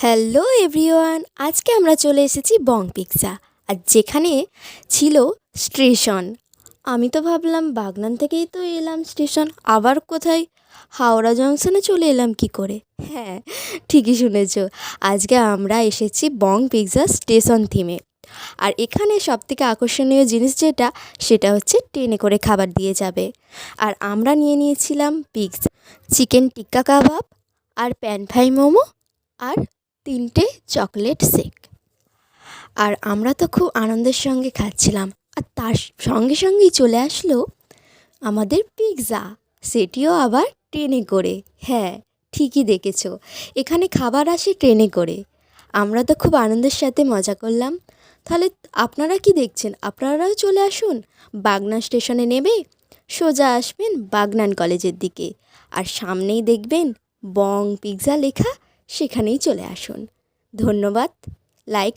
Hello everyone, আজকে আমরা চলে এসেছি বং পিৎজা আর যেখানে ছিল স্টেশন। আমি তো ভাবলাম বাগনান থেকেই তো এলাম স্টেশন, আবার কোথায়? হাওড়া জংশনে চলে এলাম কি করে? হ্যাঁ ঠিকই শুনেছ। আজকে আমরা এসেছি বং পিৎজা স্টেশন থিমে। আর এখানে সবথেকে আকর্ষণীয় জিনিস যেটা, সেটা হচ্ছে ট্রেনে করে খাবার দিয়ে যাবে। আর আমরা নিয়ে নিয়েছিলাম পিৎজা চিকেন টিক্কা কাবাব, আর প্যান ফ্রাই মোমো, আর তিনটে চকলেট শেক। আর আমরা তো খুব আনন্দের সঙ্গে খাচ্ছিলাম। আর তার সঙ্গে সঙ্গেই চলে আসলো আমাদের পিৎজা সেটিও আবার ট্রেনে করে। হ্যাঁ ঠিকই দেখেছ। এখানে খাবার আসে ট্রেনে করে। আমরা তো খুব আনন্দের সাথে মজা করলাম। তাহলে আপনারা কি দেখছেন? আপনারাও চলে আসুন। বাগনান স্টেশনে নেবে, সোজা আসবেন বাগনান কলেজের দিকে। আর সামনেই দেখবেন বং পিৎজা লেখা সেখানেই চলে আসুন। ধন্যবাদ। লাইক